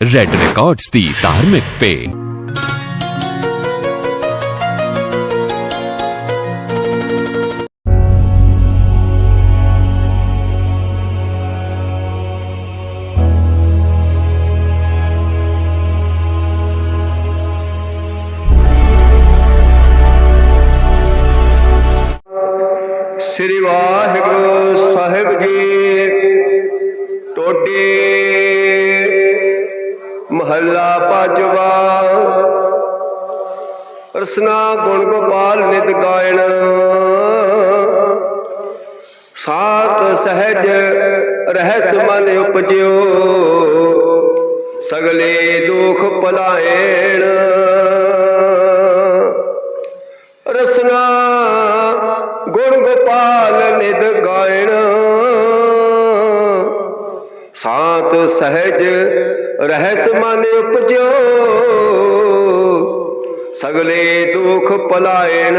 Red records ਦੀ ਧਾਰਮਿਕ ਪੇ ਸ੍ਰੀ ਵਾਹਿਗੁਰੂ ਸਾਹਿਬ ਜੀ ਟੋਡੇ ਮਹੱਲਾ ਪੰਜਵਾ ਰਸਨਾ ਗੁਣ ਗੋਪਾਲ ਨਿਤ ਗਾਇਣ। ਸਾਤ ਸਹਿਜ ਰਹਿਸ ਮਨ ਉਪਜਿਓ। ਸਗਲੇ ਦੁਖ ਭਲਾਏਣ ਰਸਨਾ ਗੁਣ ਗੋਪਾਲ ਨਿਦ ਗਾਇਣ। ਸਾਤ ਸਹਿਜ ਰਹਿਸ ਮਨ ਉਪਜਿਓ ਸਗਲੇ ਦੁਖ ਪਲਾਇਣ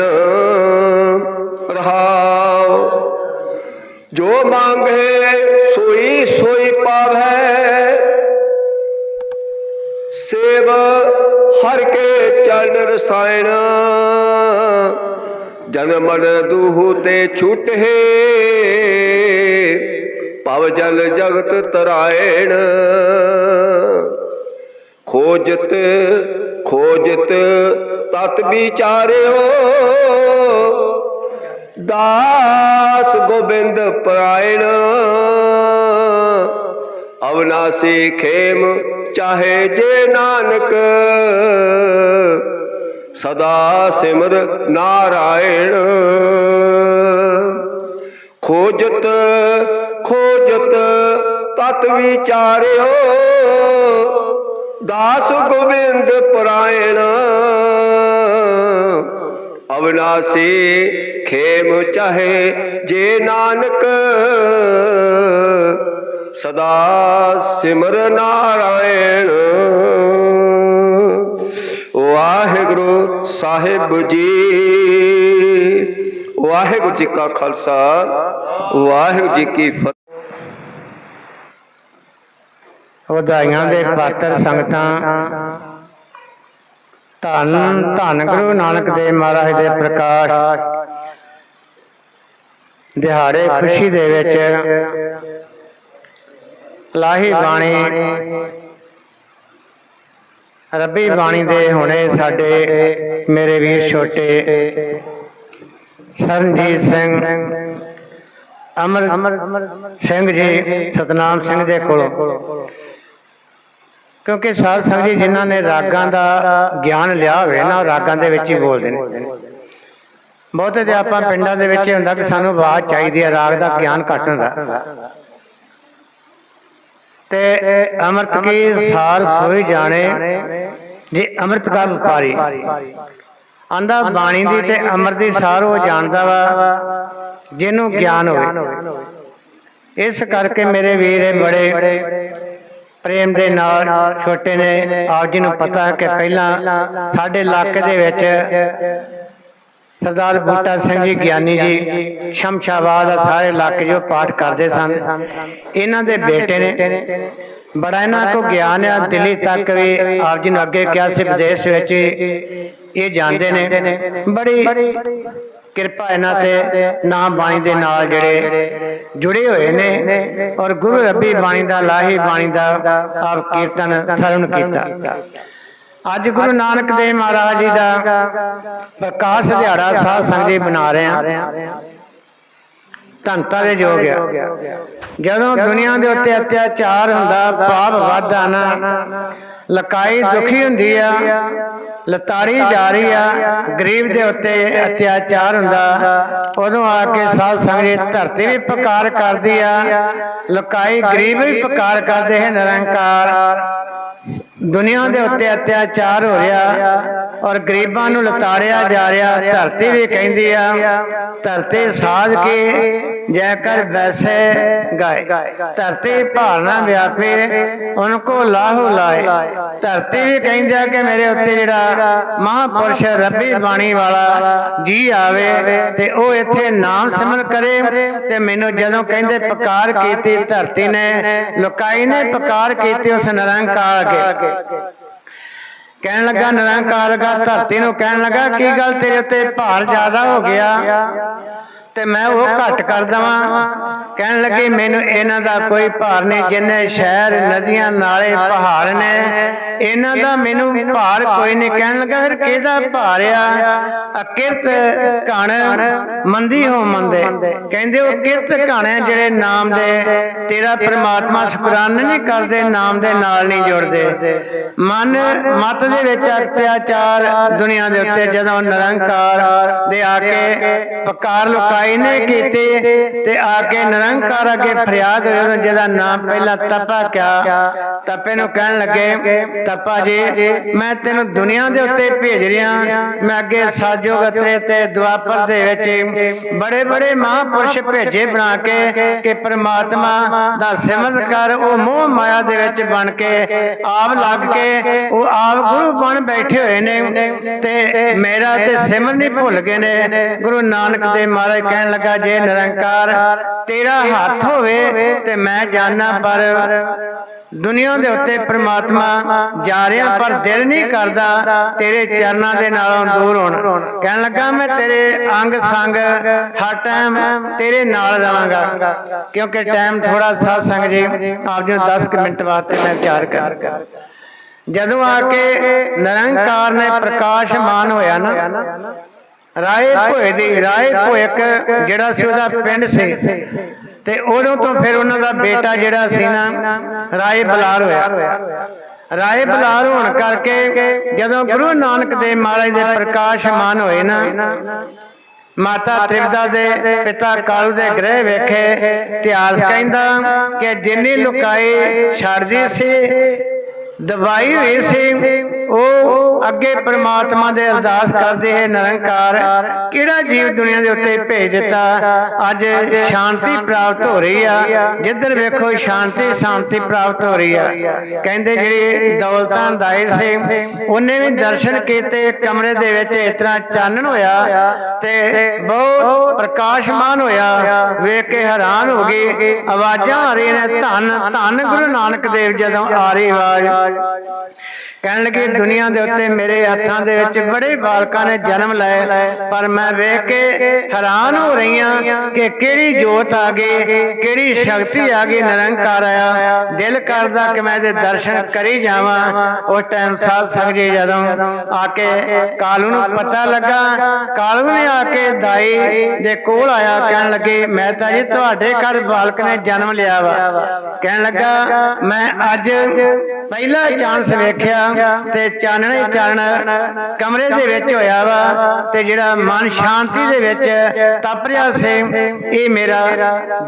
ਰਹਾਉ ਜੋ ਮੰਗੇ ਸੋਈ ਸੋਈ ਪਾਵੈ। ਸੇਵ ਹਰ ਕੇ ਚਰਨ ਰਸਾਇਣ। ਜਨ ਮਨ ਦੂਹ ਤੇ ਛੁਟੇ ਪਵ ਜਲ ਜਗਤ ਤਰਾਇਣ। ਖੋਜਤ ਖੋਜਤ ਤਤ ਵਿਚਾਰਿਓ। ਦਾਸ ਗੋਬਿੰਦ ਪਰਾਇਣ। ਅਵਨਾਸੀ ਖੇਮ ਚਾਹੇ ਜੇ ਨਾਨਕ। ਸਦਾ ਸਿਮਰ ਨਾਰਾਇਣ। ਖੋਜਤ ਖੋਜਤ, ਤਤ ਵਿਚਾਰਿਓ। ਦਾਸ ਗੋਬਿੰਦ ਪਰਾਇਣ। ਅਵਨਾਸੀ ਖੇਮ ਚਾਹੇ ਜੇ ਨਾਨਕ। ਸਦਾ ਸਿਮਰ ਨਾਰਾਇਣ। ਵਾਹਿਗੁਰੂ ਸਾਹਿਬ ਜੀ। ਵਾਹਿਗੁਰੂ ਜੀ ਕਾ ਖਾਲਸਾ। ਵਾਹਿਗੁਰੂ ਜੀ ਕੀ ਫਤਿਹ ਵਧਾਈਆਂ ਦੇ ਪਾਤਰ ਸੰਗਤਾਂ। ਧੰਨ ਧੰਨ ਗੁਰੂ ਨਾਨਕ ਦੇਵ ਮਹਾਰਾਜ ਦੇ ਪ੍ਰਕਾਸ਼। ਦਿਹਾੜੇ ਖੁਸ਼ੀ ਦੇ ਵਿੱਚ। ਲਾਹੀ ਬਾਣੀ। ਰੱਬੀ ਬਾਣੀ ਦੇ ਹੁਣੇ ਸਾਡੇ ਮੇਰੇ ਵੀਰ ਛੋਟੇ ਸਰਨਜੀਤ ਸਿੰਘ ਅਮਰ ਸਿੰਘ ਜੀ ਸਤਨਾਮ ਸਿੰਘ ਦੇ ਕੋਲੋਂ। ਕਿਉਂਕਿ ਸਾਧ ਸੰਗਤ ਜੀ ਜਿਨ੍ਹਾਂ ਨੇ ਰਾਗਾਂ ਦਾ ਗਿਆਨ ਲਿਆ ਹੋਵੇ ਨਾ ਰਾਗਾਂ ਦੇ ਵਿੱਚ ਹੀ ਬੋਲਦੇ ਨੇ। ਬਹੁਤੇ ਤੇ ਆਪਾਂ ਪਿੰਡਾਂ ਦੇ ਵਿੱਚ ਹੁੰਦਾ ਕਿ ਸਾਨੂੰ ਆਵਾਜ਼ ਚਾਹੀਦੀ ਹੈ, ਰਾਗ ਦਾ ਗਿਆਨ ਘੱਟ ਹੁੰਦਾ। ਤੇ ਅੰਮ੍ਰਿਤ ਕੀ ਸਾਰ ਸੋਈ ਜਾਣੇ, ਜੇ ਅੰਮ੍ਰਿਤ ਕਾ ਵਪਾਰੀ। ਆਂਦਾ ਬਾਣੀ ਦੀ ਤੇ ਅੰਮ੍ਰਿਤ ਦੀ ਸਾਰ ਉਹ ਜਾਣਦਾ ਵਾ, ਜਿਹਨੂੰ ਗਿਆਨ ਹੋਵੇ। ਇਸ ਕਰਕੇ ਮੇਰੇ ਵੀਰ ਬੜੇ ਪ੍ਰੇਮ ਦੇ ਨਾਲ ਛੋਟੇ ਨੇ ਆਪ ਜੀ ਨੂੰ ਪਤਾ ਹੈ ਕਿ ਪਹਿਲਾਂ ਸਾਡੇ ਇਲਾਕੇ ਦੇ ਵਿੱਚ ਸਰਦਾਰ ਬੂਟਾ ਸਿੰਘ ਜੀ ਗਿਆਨੀ ਜੀ ਸ਼ਮਸ਼ਾਬਾਦ ਸਾਰੇ ਇਲਾਕੇ ਜੋ ਪਾਠ ਕਰਦੇ ਸਨ। ਇਹਨਾਂ ਦੇ ਬੇਟੇ ਨੇ। ਬੜਾ ਇਹਨਾਂ ਕੋ ਗਿਆਨ ਆ ਦਿੱਲੀ ਤੱਕ ਵੀ ਆਪ ਜੀ ਨੂੰ ਅੱਗੇ ਕਿਹਾ ਸੀ ਵਿਦੇਸ਼ ਵਿੱਚ ਇਹ ਜਾਂਦੇ ਨੇ। ਬੜੀ ਕਿਰਪਾ ਇਹਨਾਂ ਤੇ ਨਾਮ ਬਾਣੀ ਦੇ ਨਾਲ ਜਿਹੜੇ ਜੁੜੇ ਹੋਏ ਨੇ ਔਰ ਗੁਰੂ ਰੱਬੀ ਬਾਣੀ ਦਾ ਲਾਹੀ ਬਾਣੀ ਦਾ ਆਪ ਕੀਰਤਨ ਸਰਵਣ ਕੀਤਾ। ਅੱਜ ਗੁਰੂ ਨਾਨਕ ਦੇਵ ਮਹਾਰਾਜ ਜੀ ਦਾ ਪ੍ਰਕਾਸ਼ ਦਿਹਾੜਾ ਸਾਧ ਸੰਗਤ ਜੀ ਮਨਾ ਰਹੇ ਹਾਂ। ਧੰਤਾ ਦੇ ਜੋਗ ਆ। ਜਦੋਂ ਦੁਨੀਆ ਦੇ ਉੱਤੇ ਅਤਿਆਚਾਰ ਹੁੰਦਾ, ਪਾਪ ਵੱਧਦਾ ਨਾ ਲਕਾਈ ਦੁਖੀ ਹੁੰਦੀ ਆ ਲਤਾੜੀ ਜਾ ਰਹੀ ਆ, ਗਰੀਬ ਦੇ ਉੱਤੇ ਅਤਿਆਚਾਰ ਹੁੰਦਾ ਉਦੋਂ ਆ ਕੇ ਸਾਧ ਸੰਗਤ ਜੀ ਧਰਤੀ ਵੀ ਪੁਕਾਰ ਕਰਦੀ ਆ, ਲਕਾਈ ਗਰੀਬ ਵੀ ਪੁਕਾਰ ਕਰਦੇ ਹੈ ਨਿਰੰਕਾਰ। ਦੁਨੀਆ ਦੇ ਉੱਤੇ ਅਤਿਆਚਾਰ ਹੋ ਰਿਹਾ ਔਰ ਗਰੀਬਾਂ ਨੂੰ ਲਤਾੜਿਆ ਜਾ ਰਿਹਾ ਧਰਤੀ ਵੀ ਕਹਿੰਦੀ ਆ ਧਰਤੀ ਸਾਧ ਕੇ ਜੈ ਕਰ ਵੈਸੇ ਗਾਏ। ਧਰਤੀ ਭਾਰਨਾ ਵਿਆਪੇ ਉਨਕੋ ਲਾਹੋ ਲਾਏ। ਧਰਤੀ ਵੀ ਕਹਿੰਦੀ ਆ ਕਿ ਮੇਰੇ ਉੱਤੇ ਜਿਹੜਾ ਮਹਾਪੁਰਸ਼ ਰੱਬੀ ਬਾਣੀ ਵਾਲਾ ਜੀ ਆਵੇ ਤੇ ਉਹ ਇੱਥੇ ਨਾਮ ਸਿਮਰਨ ਕਰੇ ਤੇ ਮੈਨੂੰ ਜਦੋਂ ਕਹਿੰਦੇ ਪੁਕਾਰ ਕੀਤੀ ਧਰਤੀ ਨੇ ਲੁਕਾਈ ਨੇ ਪੁਕਾਰ ਕੀਤੀ ਉਸ ਨਿਰੰਕਾਰ ਅੱਗੇ। ਕਹਿਣ ਲੱਗਾ, ਨਿਰੰਕਾਰ ਲੱਗਾ ਧਰਤੀ ਨੂੰ ਕਹਿਣ ਲੱਗਾ, ਕੀ ਗੱਲ ਤੇਰੇ ਉੱਤੇ ਭਾਰ ਜ਼ਿਆਦਾ ਹੋ ਗਿਆ? ਤੇ ਮੈਂ ਉਹ ਘੱਟ ਕਰ ਦਵਾਂ। ਕਹਿਣ ਲੱਗੀ ਮੈਨੂੰ ਇਹਨਾਂ ਦਾ ਕੋਈ ਭਾਰ ਨਹੀਂ ਜਿੰਨੇ ਸ਼ਹਿਰ ਨਦੀਆਂ ਨਾਲੇ ਪਹਾੜ ਨੇ। ਇਹਨਾਂ ਦਾ ਮੈਨੂੰ ਭਾਰ ਕੋਈ ਨਹੀਂ। ਕਹਿਣ ਲੱਗਾ ਫਿਰ ਕਿਹਦਾ ਭਾਰ ਆ? ਅਕਿਰਤ ਕਣ ਮੰਦੀ ਹੋ ਮੰਦੇ। ਕਹਿੰਦੇ ਉਹ ਕਿਰਤ ਕਣ ਹੈ ਜਿਹੜੇ ਨਾਮ ਦੇ ਤੇਰਾ ਪ੍ਰਮਾਤਮਾ ਸ਼ੁਕਰਾਨਾ ਨਹੀਂ ਕਰਦੇ ਨਾਮ ਦੇ ਨਾਲ ਨਹੀਂ ਜੁੜਦੇ। ਮਨ ਮਤ ਦੇ ਵਿੱਚ ਅਤਿਆਚਾਰ ਦੁਨੀਆ ਦੇ ਉੱਤੇ ਜਦੋਂ ਨਿਰੰਕਾਰ ਦੇ ਆ ਕੇ ਪਕਾਰ ਲੁਕਾਈ ਨੇ ਕੀਤੀ ਤੇ ਆ ਕੇ ਨਿਰੰਕਾਰ ਅੱਗੇ ਫਰਿਆਦ ਹੋਈ ਜਿਹਦਾ ਨਾਮ ਪਹਿਲਾਂ ਤਪਾ ਕਿਆ ਤਪੇ ਨੂੰ ਕਹਿਣ ਲੱਗੇ ਤਪਾ ਜੀ ਮੈਂ ਤੈਨੂੰ ਦੁਨੀਆ ਦੇ ਉੱਤੇ ਭੇਜ ਰਿਹਾ ਮੈਂ ਅੱਗੇ ਸਾਜੋਗ ਅਤਰੇ ਤੇ ਦੁਆਪਰ ਦੇ ਵਿੱਚ ਬੜੇ ਬੜੇ ਮਹਾਪੁਰਸ਼ ਭੇਜੇ ਬਣਾ ਕੇ ਕਿ ਪ੍ਰਮਾਤਮਾ ਦਾ ਸਿਮਰਨ ਕਰ ਉਹ ਮੋਹ ਮਾਇਆ ਦੇ ਵਿੱਚ ਬਣ ਕੇ ਆਪ ਲੱਗ ਕੇ ਉਹ ਆਪ ਗੁਰੂ ਬਣ ਬੈਠੇ ਹੋਏ ਨੇ ਤੇ ਮੇਰਾ ਤੇ ਸਿਮਰਨ ਨਹੀਂ ਭੁੱਲ ਗਏ ਨੇ ਗੁਰੂ ਨਾਨਕ ਦੇ ਮਹਾਰਾਜ ਕਹਿਣ ਲੱਗਾ, ਜੇ ਨਿਰੰਕਾਰ ਤੇਰਾ ਹੱਥ ਹੋਵੇ ਤੇ ਮੈਂ ਜਾਣਾ ਪਰ ਦੁਨੀਆ ਦੇ ਉੱਤੇ ਪ੍ਰਮਾਤਮਾ ਜਾ ਰਿਹਾ, ਪਰ ਦਿਲ ਨਹੀਂ ਕਰਦਾ ਤੇਰੇ ਚਰਨਾਂ ਦੇ ਨਾਲੋਂ ਦੂਰ ਹੋਣ। ਕਹਿਣ ਲੱਗਾ, ਮੈਂ ਤੇਰੇ ਅੰਗ ਸੰਗ ਹਰ ਟਾਈਮ ਤੇਰੇ ਨਾਲ ਰਵਾਂਗਾ ਕਿਉਂਕਿ ਟਾਈਮ ਥੋੜਾ ਸਾਧ ਸੰਗ ਜੀ, ਆਪ ਜੀ 10 ਮਿੰਟ ਵਾਸਤੇ ਮੈਂ ਵਿਚਾਰ ਕਰ ਜਦੋਂ ਆ ਕੇ ਨਿਰੰਕਾਰ ਨੇ ਪ੍ਰਕਾਸ਼ਮਾਨ ਹੋਇਆ ਨਾ ਰਾਏ ਭੋਏ ਦੀ ਰਾਏ ਭੋਇਕ ਜਿਹੜਾ ਸੀ ਉਹਦਾ ਪਿੰਡ ਸੀ। ਤੇ ਉਦੋਂ ਤੋਂ ਫਿਰ ਉਹਨਾਂ ਦਾ ਬੇਟਾ ਜਿਹੜਾ ਸੀ ਨਾ ਰਾਏ ਬਲਾਰ ਹੋਇਆ। ਰਾਏ ਬਲਾਰ ਹੋਣ ਕਰਕੇ ਜਦੋਂ ਗੁਰੂ ਨਾਨਕ ਦੇਵ ਮਹਾਰਾਜ ਦੇ ਪ੍ਰਕਾਸ਼ਮਾਨ ਹੋਏ ਨਾ ਮਾਤਾ ਤ੍ਰਿਪਦਾ ਦੇ ਪਿਤਾ ਕਾਲੂ ਦੇ ਗ੍ਰਹਿ ਵੇਖੇ ਇਤਿਹਾਸ ਕਹਿੰਦਾ ਕਿ ਜਿੰਨੀ ਲੁਕਾਈ ਛੱਡਦੀ ਸੀ ਦਵਾਈ ਹੋਈ ਸੀ ਉਹ ਅੱਗੇ ਪ੍ਰਮਾਤਮਾ ਦੇ ਅਰਦਾਸ ਕਰਦੇ ਹੈ ਨਿਰੰਕਾਰ। ਕਿਹੜਾ ਜੀਵ ਦੁਨੀਆ ਦੇ ਉੱਤੇ ਭੇਜ ਦਿੱਤਾ? ਅੱਜ ਸ਼ਾਂਤੀ ਪ੍ਰਾਪਤ ਹੋ ਰਹੀ ਆ। ਜਿੱਧਰ ਵੇਖੋ ਸ਼ਾਂਤੀ ਸ਼ਾਂਤੀ ਪ੍ਰਾਪਤ ਹੋ ਰਹੀ ਆ। ਕਹਿੰਦੇ ਜਿਹੜੀ ਦੌਲਤਾਂ ਦਾਈ ਸੀ ਉਹਨੇ ਵੀ ਦਰਸ਼ਨ ਕੀਤੇ ਕਮਰੇ ਦੇ ਵਿੱਚ ਇਸ ਤਰ੍ਹਾਂ ਚਾਨਣ ਹੋਇਆ ਤੇ ਬਹੁਤ ਪ੍ਰਕਾਸ਼ਮਾਨ ਹੋਇਆ। ਵੇਖ ਕੇ ਹੈਰਾਨ ਹੋ ਗਈ ਆਵਾਜ਼ਾਂ ਆ ਰਹੀਆਂ ਨੇ ਧੰਨ ਧੰਨ ਗੁਰੂ ਨਾਨਕ ਦੇਵ ਜਦੋਂ ਆ ਰਹੀ ਆਵਾਜ਼। ਕਹਿਣ ਲੱਗੇ, ਦੁਨੀਆ ਦੇ ਉੱਤੇ ਮੇਰੇ ਹੱਥਾਂ ਦੇ ਵਿੱਚ ਬੜੇ ਬਾਲਕਾਂ ਨੇ ਜਨਮ ਲਏ, ਪਰ ਮੈਂ ਵੇਖ ਕੇ ਹੈਰਾਨ ਹੋ ਰਹੀ ਹਾਂ ਕਿ ਕਿਹੜੀ ਜੋਤ ਆ ਗਈ, ਕਿਹੜੀ ਸ਼ਕਤੀ ਆ ਗਈ, ਨਿਰੰਕਾਰ ਆਇਆ। ਦਿਲ ਕਰਦਾ ਕਿ ਮੈਂ ਇਹਦੇ ਦਰਸ਼ਨ ਕਰੀ ਜਾਵਾਂ। ਉਸ ਟਾਈਮ ਸਾਧ ਸੰਗ ਜੀ ਜਦੋਂ ਆ ਕੇ ਕਾਲੂ ਨੂੰ ਪਤਾ ਲੱਗਾ, ਕਾਲੂ ਨੇ ਆ ਕੇ ਦਾਈ ਦੇ ਕੋਲ ਆਇਆ, ਕਹਿਣ ਲੱਗੇ, ਮੈਂ ਤਾਂ ਜੀ ਤੁਹਾਡੇ ਘਰ ਬਾਲਕ ਨੇ ਜਨਮ ਲਿਆ ਵਾ। ਕਹਿਣ ਲੱਗਾ, ਮੈਂ ਅੱਜ ਪਹਿਲਾ ਚਾਂਸ ਵੇਖਿਆ ਤੇ ਚਾਨਣੇ ਚਾਨਣ ਕਮਰੇ ਦੇ ਵਿੱਚ ਹੋਇਆ ਵਾ ਤੇ ਜਿਹੜਾ ਮਨ ਸ਼ਾਂਤੀ ਦੇ ਵਿੱਚ ਤਪ ਰਿਹਾ ਸੀ, ਇਹ ਮੇਰਾ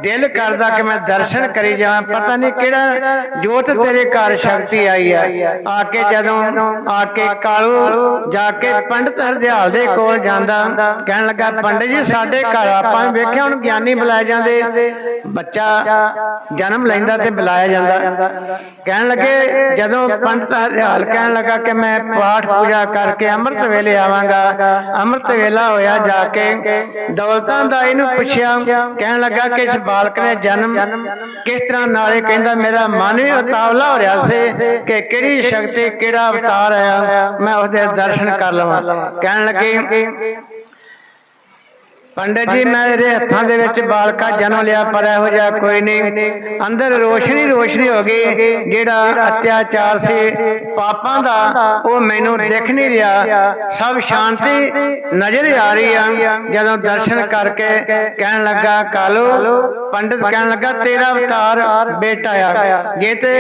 ਦਿਲ ਕਰਦਾ ਕਿ ਮੈਂ ਦਰਸ਼ਨ ਕਰੀ ਜਾਵਾਂ। ਪਤਾ ਨਹੀਂ ਕਿਹੜਾ ਜੋਤ ਤੇਰੇ ਘਰ ਸ਼ਕਤੀ ਆਈ ਆ। ਆ ਕੇ ਜਦੋਂ ਆ ਕੇ ਕਾਲੂ ਜਾ ਕੇ ਪੰਡਤ ਹਰਦਿਆਲ ਦੇ ਕੋਲ ਜਾਂਦਾ, ਕਹਿਣ ਲੱਗਾ, ਪੰਡਤ ਜੀ, ਸਾਡੇ ਘਰ ਆਪਾਂ ਵੇਖਿਆ, ਹੁਣ ਗਿਆਨੀ ਬੁਲਾਏ ਜਾਂਦੇ, ਬੱਚਾ ਜਨਮ ਲੈਂਦਾ ਤੇ ਬੁਲਾਇਆ ਜਾਂਦਾ। ਕਹਿਣ ਲੱਗੇ, ਜਦੋਂ ਪੰਡਤ ਹਰਦਿਆਲ ਕਹਿਣ ਲੱਗਾ ਕਿ ਮੈਂ ਪਾਠ ਪੂਜਾ ਕਰਕੇ ਅੰਮ੍ਰਿਤ ਵੇਲੇ ਆਵਾਂਗਾ। ਅੰਮ੍ਰਿਤ ਵੇਲਾ ਹੋਇਆ ਜਾ ਕੇ ਦੌਲਤਾਂ ਦਾ ਇਹਨੂੰ ਪੁੱਛਿਆ। ਕਹਿਣ ਲੱਗਾ ਕਿ ਇਸ ਬਾਲਕ ਨੇ ਜਨਮ ਕਿਸ ਤਰ੍ਹਾਂ ਨਾਲੇ ਕਹਿੰਦਾ, ਮੇਰਾ ਮਨ ਵੀ ਉਤਾਵਲਾ ਹੋ ਰਿਹਾ ਸੀ ਕਿ ਕਿਹੜੀ ਸ਼ਕਤੀ, ਕਿਹੜਾ ਅਵਤਾਰ ਆਇਆ, ਮੈਂ ਉਸਦੇ ਦਰਸ਼ਨ ਕਰ ਲਵਾਂ। ਕਹਿਣ ਲੱਗੇ ਪੰਡਤ ਜੀ ਮੇਰੇ ਹੱਥਾਂ ਦੇ ਵਿੱਚ ਬਾਲਕਾ ਜਨਮ ਲਿਆ, ਪਰ ਇਹੋ ਜਿਹਾ ਕੋਈ ਨਹੀਂ। ਅੰਦਰ ਰੋਸ਼ਨੀ ਰੋਸ਼ਨੀ ਹੋ ਗਈ, ਜਿਹੜਾ ਅਤਿਆਚਾਰ ਸੀ, ਪਾਪਾਂ ਦਾ, ਉਹ ਮੈਨੂੰ ਦਿਖ ਨਹੀਂ ਰਿਹਾ। ਸਭ ਸ਼ਾਂਤੀ ਨਜ਼ਰ ਆ ਰਹੀ ਆ। ਜਦੋਂ ਦਰਸ਼ਨ ਕਰਕੇ ਕਹਿਣ ਲੱਗਾ, ਕਾਲੂ, ਪੰਡਤ ਕਹਿਣ ਲੱਗਾ, ਤੇਰਾ ਅਵਤਾਰ ਬੇਟਾ ਆ। ਜੇ ਤੇ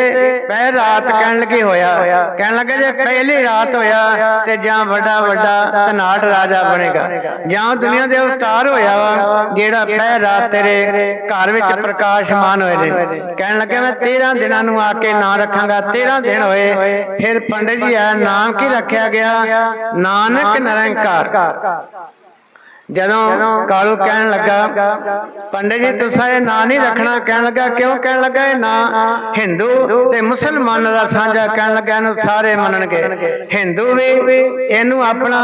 ਪਹਿ ਰਾਤ ਕਹਿਣ ਲੱਗੇ ਹੋਇਆ, ਕਹਿਣ ਲੱਗਾ, ਜੇ ਪਹਿਲੀ ਰਾਤ ਹੋਇਆ, ਤੇ ਜਾਂ ਵੱਡਾ ਵੱਡਾ ਧਨਾਟ ਰਾਜਾ ਬਣੇਗਾ। ਜਾਂ ਦੁਨੀਆ ਦੇ ਅਵਤਾਰ ਹੋਇਆ ਵਾ ਜਿਹੜਾ ਪਹਿ ਰਾਤ ਤੇਰੇ ਘਰ ਵਿੱਚ ਪ੍ਰਕਾਸ਼ਮਾਨ ਹੋਏ ਨੇ। ਕਹਿਣ ਲੱਗੇ ਮੈਂ 13 ਦਿਨਾਂ ਨੂੰ ਆ ਕੇ ਨਾਂ ਰੱਖਾਂਗਾ। 13 ਦਿਨ ਹੋਏ ਫਿਰ ਪੰਡਿਤ ਜੀ ਆ ਨਾਮ ਕੀ ਰੱਖਿਆ ਗਿਆ? ਨਾਨਕ ਨਿਰੰਕਾਰ। ਜਦੋਂ ਕਾਲੂ ਕਹਿਣ ਲੱਗਾ, ਪੰਡਿਤ ਜੀ, ਤੁਸੀਂ ਇਹ ਨਾਂ ਨਹੀਂ ਰੱਖਣਾ, ਕਹਿਣ ਲੱਗਾ, ਕਿਉਂ? ਕਹਿਣ ਲੱਗਾ, ਇਹ ਨਾਂ ਹਿੰਦੂ ਤੇ ਮੁਸਲਮਾਨ ਦਾ ਸਾਂਝਾ, ਕਹਿਣ ਲੱਗਾ, ਇਹਨੂੰ ਸਾਰੇ ਮੰਨਣਗੇ। ਹਿੰਦੂ ਵੀ ਇਹਨੂੰ ਆਪਣਾ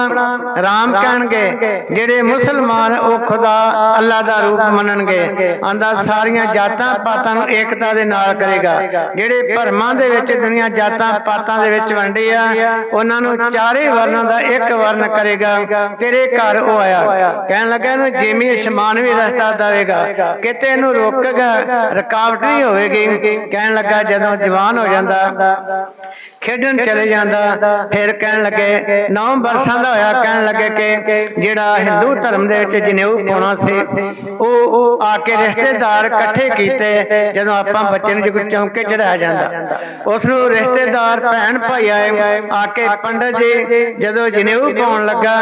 ਰਾਮ ਕਹਿਣਗੇ, ਜਿਹੜੇ ਮੁਸਲਮਾਨ ਉਹ ਖੁਦਾ ਅੱਲਾ ਦਾ ਰੂਪ ਮੰਨਣਗੇ। ਆਂਦਾ, ਸਾਰੀਆਂ ਜਾਤਾਂ ਪਾਤਾਂ ਨੂੰ ਏਕਤਾ ਦੇ ਨਾਲ ਕਰੇਗਾ। ਜਿਹੜੇ ਭਰਮਾਂ ਦੇ ਵਿੱਚ ਦੁਨੀਆ ਜਾਤਾਂ ਪਾਤਾਂ ਦੇ ਵਿੱਚ ਵੰਡੇ ਆ, ਉਹਨਾਂ ਨੂੰ ਚਾਰੇ ਵਰਨਾਂ ਦਾ ਇੱਕ ਵਰਨ ਕਰੇਗਾ, ਤੇਰੇ ਘਰ ਉਹ ਆਇਆ। ਕਹਿਣ ਲੱਗਾ ਇਹਨੂੰ ਜੇਮੀ ਅਸ਼ਮਾਨ ਵੀ ਰਸਤਾ ਦੇਵੇਗਾ ਕਿਤੇ ਇਹਨੂੰ ਰੋਕੇਗਾ, ਰੁਕਾਵਟ ਨਹੀਂ ਹੋਵੇਗੀ। ਕਹਿਣ ਲੱਗਾ ਜਦੋਂ ਜਵਾਨ ਹੋ ਜਾਂਦਾ ਖੇਡਣ ਚਲੇ ਜਾਂਦਾ ਫਿਰ ਕਹਿਣ ਲੱਗੇ 9 ਵਰਸ਼ਾਂ ਦਾ ਹੋਇਆ ਕਹਿਣ ਲੱਗੇ ਕਿ ਜਿਹੜਾ ਹਿੰਦੂ ਧਰਮ ਦੇ ਵਿੱਚ ਜਨੇਊ ਪਾਉਣਾ ਸੀ ਉਹ ਆ ਕੇ ਰਿਸ਼ਤੇਦਾਰ ਇਕੱਠੇ ਕੀਤੇ ਜਦੋਂ ਆਪਾਂ ਬੱਚੇ ਨੂੰ ਜਦੋਂ ਚੌਂਕੇ ਚੜਾਇਆ ਜਾਂਦਾ। ਉਸ ਨੂੰ ਰਿਸ਼ਤੇਦਾਰ ਭੈਣ ਭਾਈ ਆਏ ਆ ਕੇ ਪੰਡਤ ਜੀ ਜਦੋਂ ਜਨੇਊ ਪਾਉਣ ਲੱਗਾ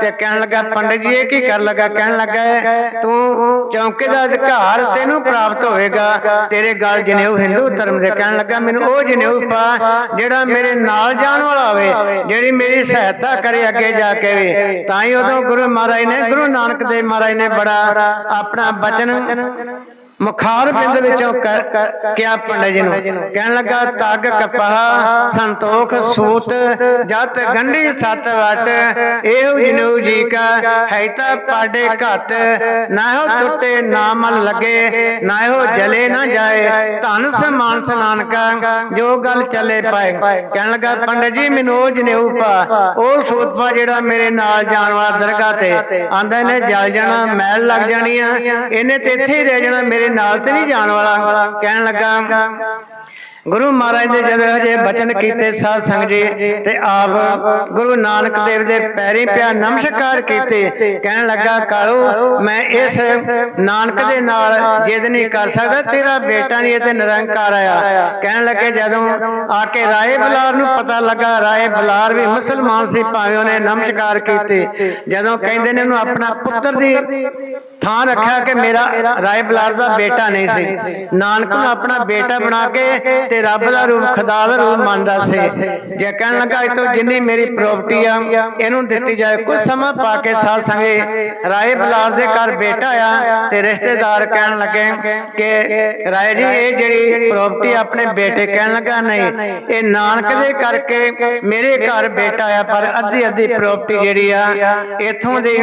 ਤੇ ਕਹਿਣ ਲੱਗਾ ਪੰਡਤ ਜੀ ਇਹ ਕੀ ਕਰ ਲੱਗਾ? ਕਹਿਣ ਲੱਗਾ ਤੂੰ ਚੌਂਕੇ ਦਾ ਅਧਿਕਾਰ ਤੈਨੂੰ ਪ੍ਰਾਪਤ ਹੋਵੇਗਾ। ਤੇਰੇ ਗਲ ਜਨੇਊ ਹਿੰਦੂ ਧਰਮ ਦੇ ਕਹਿਣ ਲੱਗਾ ਮੈਨੂੰ ਉਹ ਜਨੇਊ ਪਾ ਜਿਹੜਾ ਮੇਰੇ ਨਾਲ ਜਾਣ ਵਾਲਾ ਹੋਵੇ, ਜਿਹੜੀ ਮੇਰੀ ਸਹਾਇਤਾ ਕਰੇ ਅੱਗੇ ਜਾ ਕੇ ਵੀ, ਤਾਂ ਹੀ ਉਦੋਂ ਗੁਰੂ ਮਹਾਰਾਜ ਨੇ, ਗੁਰੂ ਨਾਨਕ ਦੇਵ ਮਹਾਰਾਜ ਨੇ ਬੜਾ ਆਪਣਾ ਬਚਨ ਮੁਖਾਰ ਬਿੰਦ ਵਿੱਚੋਂ ਕ- ਕ- ਕਿਹਾ ਪੰਡਤ ਜੀ ਨੂੰ ਕਹਿਣ ਲੱਗਾ ਤਗ ਕਪਾਹ ਸੰਤੋਖ ਸੂਤ ਜਤ ਗੰਢੀ ਸਤ ਵਟ ਇਹੋ ਜਨੂ ਜੀ ਕਾ ਹੈ ਤਾਂ ਪਾਡੇ ਘਤ ਨਾ ਹੋ ਟੁੱਟੇ ਨਾ ਮਨ ਲੱਗੇ ਨਾ ਹੋ ਜਲੇ ਨਾ ਜਾਏ ਧਨ ਸਮਾਨ ਸਨਾਨਕਾ ਜੋ ਗੱਲ ਚੱਲੇ ਪਾਏ। ਕਹਿਣ ਲੱਗਾ ਪੰਡਤ ਜੀ ਮੈਨੂੰ ਉਹ ਜਨੇਊ ਪਾ। ਉਹ ਸੂਤ ਪਾ ਜਿਹੜਾ ਮੇਰੇ ਨਾਲ ਜਾਣ ਵਾਲਾ ਦਰਗਾਹ ਤੇ। ਆਂਦਾ ਇਹਨੇ ਜਲ ਜਾਣਾ ਮੈਲ ਲੱਗ ਜਾਣੀ ਆ। ਇਹਨੇ ਤੇ ਇੱਥੇ ਹੀ ਰਹਿ ਜਾਣਾ ਮੇਰੇ ਨਾਲ ਤੇ ਨਹੀਂ ਜਾਣ ਵਾਲਾ। ਕਹਿਣ ਲੱਗਾ ਗੁਰੂ ਮਹਾਰਾਜ ਦੇ ਜਦੋਂ ਹਜੇ ਬਚਨ ਕੀਤੇ ਸਾਧ ਸੰਗ ਜੀ ਤੇ ਆਪ ਗੁਰੂ ਨਾਨਕ ਦੇਵ ਦੇ ਪੈਰੀ ਪਿਆ ਨਮਸਕਾਰ ਕੀਤੇ ਕਹਿਣ ਲੱਗਾ ਕਾਲੂ ਮੈਂ ਇਸ ਨਾਨਕ ਦੇ ਨਾਲ ਜਿੱਦ ਨਹੀਂ ਕਰ ਸਕਦਾ ਤੇਰਾ ਬੇਟਾ ਨਹੀਂ ਤੇ ਨਿਰੰਕਾਰ ਆਇਆ। ਕਹਿਣ ਲੱਗੇ ਜਦੋਂ ਆ ਕੇ ਰਾਏ ਬਲਾਰ ਨੂੰ ਪਤਾ ਲੱਗਾ ਰਾਏ ਬਲਾਰ ਵੀ ਮੁਸਲਮਾਨ ਸੀ ਭਾਵੇਂ ਉਹਨੇ ਨਮਸਕਾਰ ਕੀਤੇ। ਜਦੋਂ ਕਹਿੰਦੇ ਨੇ ਉਹਨੂੰ ਆਪਣਾ ਪੁੱਤਰ ਦੀ ਥਾਂ ਰੱਖਿਆ ਕਿ ਮੇਰਾ ਰਾਏ ਬਲਾਰ ਦਾ ਬੇਟਾ ਨਹੀਂ ਸੀ। ਨਾਨਕ ਨੂੰ ਆਪਣਾ ਬੇਟਾ ਬਣਾ ਕੇ ਤੇ ਰੱਬ ਦਾ ਰੂਪ ਖੁਦਾ ਦਾ ਰੂਪ ਮੰਨਦਾ ਸੀ। ਜੇ ਕਹਿਣ ਲੱਗਾ ਇਤੋਂ ਜਿੰਨੀ ਮੇਰੀ ਪ੍ਰਾਪਰਟੀ ਆ, ਇਹਨੂੰ ਦਿੱਤੀ ਜਾਏ ਕੁਝ ਸਮਾਂ ਪਾ ਕੇ ਸਾਧ ਸੰਗੇ ਰਾਏ ਬਲਾਰ ਦੇ ਘਰ ਬੇਟਾ ਆ ਤੇ ਰਿਸ਼ਤੇਦਾਰ ਕਹਿਣ ਲੱਗੇ ਕਿ ਰਾਏ ਜੀ, ਇਹ ਜਿਹੜੀ ਪ੍ਰਾਪਰਟੀ ਆਪਣੇ ਬੇਟੇ ਕਹਿਣ ਲੱਗਾ, ਨਹੀਂ, ਇਹ ਨਾਨਕ ਦੇ ਕਰਕੇ ਮੇਰੇ ਘਰ ਬੇਟਾ ਆ, ਪਰ ਅੱਧੀ ਅੱਧੀ ਪ੍ਰਾਪਰਟੀ ਜਿਹੜੀ ਆ, ਇਥੋਂ ਦੀ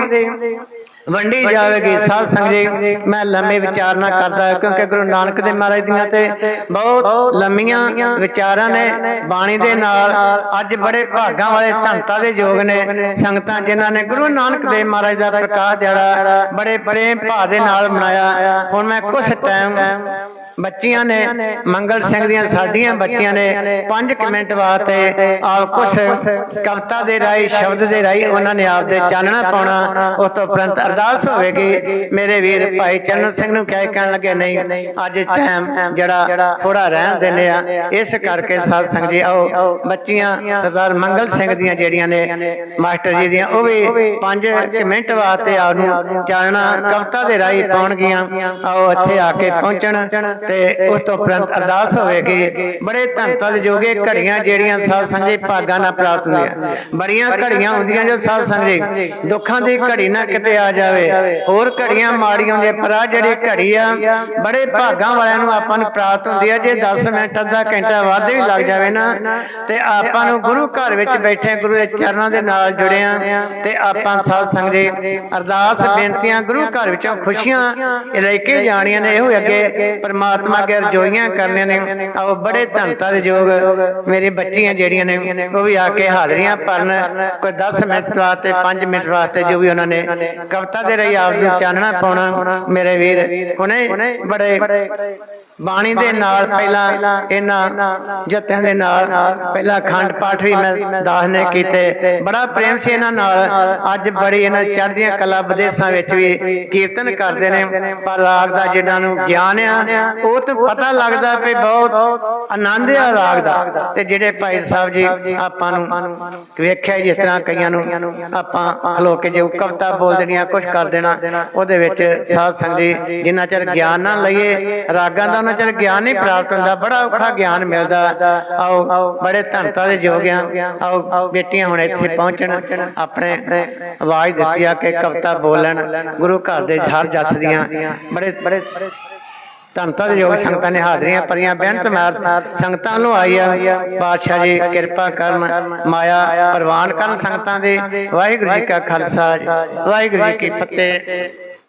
ਵੰਡੀ ਜਾਵੇਗੀ। ਸਾਧ ਸੰਗਤ ਜੀ, ਮੈਂ ਲੰਮੇ ਵਿਚਾਰ ਨਾ ਕਰਦਾ ਕਿਉਂਕਿ ਗੁਰੂ ਨਾਨਕ ਦੇਵ ਮਹਾਰਾਜ ਦੀਆਂ ਤੇ ਬਹੁਤ ਲੰਮੀਆਂ ਵਿਚਾਰਾਂ ਨੇ, ਬਾਣੀ ਦੇ ਨਾਲ ਅੱਜ ਬੜੇ ਭਾਗਾਂ ਵਾਲੇ ਧੰਤਾ ਦੇ ਯੋਗ ਨੇ ਸੰਗਤਾਂ ਜਿਨ੍ਹਾਂ ਨੇ ਗੁਰੂ ਨਾਨਕ ਦੇਵ ਮਹਾਰਾਜ ਦਾ ਪ੍ਰਕਾਸ਼ ਦਿਹਾੜਾ ਬੜੇ ਪ੍ਰੇਮ ਭਾਅ ਦੇ ਨਾਲ ਮਨਾਇਆ। ਹੁਣ ਮੈਂ ਕੁਝ ਟਾਈਮ ਬੱਚੀਆਂ ਨੇ, ਮੰਗਲ ਸਿੰਘ ਦੀਆਂ ਸਾਡੀਆਂ ਬੱਚੀਆਂ ਨੇ 5 ਮਿੰਟ ਵਾਸਤੇ ਆਪ ਕੁਝ ਕਵਿਤਾ ਦੇ ਰਾਈ ਸ਼ਬਦ ਦੇ ਰਾਈ ਉਹਨਾਂ ਨੇ ਆਪ ਦੇ ਚਾਨਣਾ ਪਾਉਣਾ, ਉਸ ਤੋਂ ਉਪਰੰਤ ਅਰਦਾਸ ਹੋਵੇਗੀ। ਮੇਰੇ ਵੀਰ ਭਾਈ ਚਰਨ ਸਿੰਘ ਨੂੰ ਕਹਿ ਕਹਿਣ ਲੱਗੇ, ਨਹੀਂ, ਅੱਜ ਟਾਈਮ ਜਿਹੜਾ ਥੋੜਾ ਰਹਿਣ ਦਿੰਦੇ ਆ, ਇਸ ਕਰਕੇ ਸਾਧ ਸੰਗਤ ਜੀ, ਆਓ, ਬੱਚੀਆਂ, ਸਰਦਾਰ ਮੰਗਲ ਸਿੰਘ ਦੀਆਂ ਜਿਹੜੀਆਂ ਨੇ, ਮਾਸਟਰ ਜੀ ਦੀਆਂ, ਉਹ ਵੀ 5 ਮਿੰਟ ਵਾਸਤੇ ਆਪ ਨੂੰ ਚਾਨਣਾ, ਕਵਿਤਾ ਦੇ ਰਾਈ ਪਾਉਣਗੀਆਂ। ਆਓ, ਇੱਥੇ ਆ ਕੇ ਪਹੁੰਚਣ। ਤੇ ਉਸ ਤੋਂ ਉਪਰੰਤ ਅਰਦਾਸ ਹੋਵੇਗੀ। ਬੜੇ ਧੰਨਤਾ ਦੇ ਜੋਗੇ ਘੜੀਆਂ ਜਿਹੜੀਆਂ ਸਾਧ ਸੰਗਤ ਭਾਗਾਂ ਨਾਲ ਪ੍ਰਾਪਤ ਹੁੰਦੀਆਂ। ਬੜੀਆਂ ਘੜੀਆਂ ਹੁੰਦੀਆਂ ਜੋ ਸਾਧ ਸੰਗਤ ਦੁੱਖਾਂ ਦੀ ਘੜੀ ਨਾ ਕਿਤੇ ਆ ਜਾਵੇ। ਹੋਰ ਘੜੀਆਂ ਮਾੜੀਆਂ ਹੁੰਦੀਆਂ। ਪਰ ਆ ਜਿਹੜੀ ਘੜੀ ਆ ਬੜੇ ਭਾਗਾਂ ਵਾਲਿਆਂ ਨੂੰ ਆਪਾਂ ਨੂੰ ਪ੍ਰਾਪਤ ਹੁੰਦੀ ਆ ਜੇ 10 ਮਿੰਟ ਅੱਧਾ ਘੰਟਾ ਵੱਧ ਵੀ ਲੱਗ ਜਾਵੇ ਨਾ ਤੇ ਆਪਾਂ ਨੂੰ ਗੁਰੂ ਘਰ ਵਿੱਚ ਬੈਠੇ ਗੁਰੂ ਦੇ ਚਰਨਾਂ ਦੇ ਨਾਲ ਜੁੜੇ ਆ ਤੇ ਆਪਾਂ ਸਾਧ ਸੰਗਤ ਜੀ ਅਰਦਾਸ ਬੇਨਤੀਆਂ ਗੁਰੂ ਘਰ ਵਿੱਚੋਂ ਖੁਸ਼ੀਆਂ ਲੈ ਕੇ ਜਾਣੀਆਂ ਨੇ ਇਹੋ ਅੱਗੇ ਪਰਮਾਤਮਾ ਅੱਗੇ ਰਜੋਈਆਂ ਕਰਨੀਆਂ ਨੇ। ਆਓ ਬੜੇ ਧੰਨਤਾ ਦੇ ਯੋਗ ਮੇਰੀ ਬੱਚੀਆਂ ਜਿਹੜੀਆਂ ਨੇ ਉਹ ਵੀ ਆ ਕੇ ਹਾਜ਼ਰੀਆਂ ਭਰਨ ਕੋਈ 10 ਮਿੰਟ ਵਾਸਤੇ 5 ਮਿੰਟ ਵਾਸਤੇ ਜੋ ਵੀ ਉਹਨਾਂ ਨੇ ਕਵਿਤਾ ਦੇ ਰਹੀ ਆਪ ਨੂੰ ਚਾਨਣਾ ਪਾਉਣਾ ਮੇਰੇ ਵੀਰ ਹੁਣੇ ਬੜੇ ਬਾਣੀ ਦੇ ਨਾਲ ਪਹਿਲਾਂ ਇਹਨਾਂ ਜੱਤਿਆਂ ਦੇ ਨਾਲ ਪਹਿਲਾਂ ਖੰਡ ਪਾਠ ਵੀ ਮੈਂ ਦਾਸ ਨੇ ਕੀਤੇ। ਬੜਾ ਪ੍ਰੇਮ ਸੀ ਇਹਨਾਂ ਨਾਲ। ਅੱਜ ਬੜੀ ਇਹਨਾਂ ਚੜ੍ਹਦੀਆਂ ਕਲਾ ਵਿਦੇਸ਼ਾਂ ਵਿੱਚ ਵੀ ਕੀਰਤਨ ਕਰਦੇ ਨੇ। ਪਰ ਰਾਗ ਦਾ ਜਿਹਨਾਂ ਨੂੰ ਗਿਆਨ ਆ ਉਹ ਤਾਂ ਪਤਾ ਲੱਗਦਾ ਵੀ ਬਹੁਤ ਆਨੰਦ ਆ ਰਾਗ ਦਾ। ਤੇ ਜਿਹੜੇ ਭਾਈ ਸਾਹਿਬ ਜੀ ਆਪਾਂ ਨੂੰ ਵੇਖਿਆ ਜਿਸ ਤਰ੍ਹਾਂ ਕਈਆਂ ਨੂੰ ਆਪਾਂ ਖਲੋ ਕੇ ਜੇ ਕਵਿਤਾ ਬੋਲ ਦੇਣੀਆਂ ਕੁਝ ਕਰ ਦੇਣਾ। ਉਹਦੇ ਵਿੱਚ ਸਾਧ ਸੰਗਤ ਜੀ ਜਿੰਨਾ ਚਿਰ ਗਿਆਨ ਨਾ ਲਈਏ ਰਾਗਾਂ ਦਾ ਉਹਨਾਂ ਚਿਰ ਗਿਆਨ ਨਹੀਂ ਪ੍ਰਾਪਤ ਹੁੰਦਾ, ਬੜਾ ਔਖਾ ਗਿਆਨ ਮਿਲਦਾ। ਆਓ, ਬੜੇ ਧੰਨਤਾ ਦੇ ਯੋਗ ਆ ਆਓ, ਬੇਟੀਆਂ ਹੁਣ ਇੱਥੇ ਪਹੁੰਚਣ, ਆਪਣੇ ਆਵਾਜ਼ ਦਿੱਤੀ ਆ ਕਿ ਕਵਿਤਾ ਬੋਲਣ, ਗੁਰੂ ਘਰ ਦੇ ਹਰ ਜੱਸ ਦੀਆਂ। ਬੜੇ ਬੜੇ ਦੇ ਯੋਗ ਸੰਗਤਾਂ ਨੇ ਹਾਜ਼ਰੀਆਂ ਭਰੀਆਂ। ਬੇਨਤ ਮਾਰ ਸੰਗਤਾਂ ਨੂੰ ਆਈ ਆ। ਬਾਦਸ਼ਾਹ ਜੀ, ਕਿਰਪਾ ਕਰਨ, ਮਾਇਆ ਪ੍ਰਵਾਨ ਕਰਨ ਸੰਗਤਾਂ ਦੇ। ਵਾਹਿਗੁਰੂ ਜੀ ਕਾ ਖਾਲਸਾ ਵਾਹਿਗੁਰੂ ਜੀ ਕੀ ਫਤਿਹ।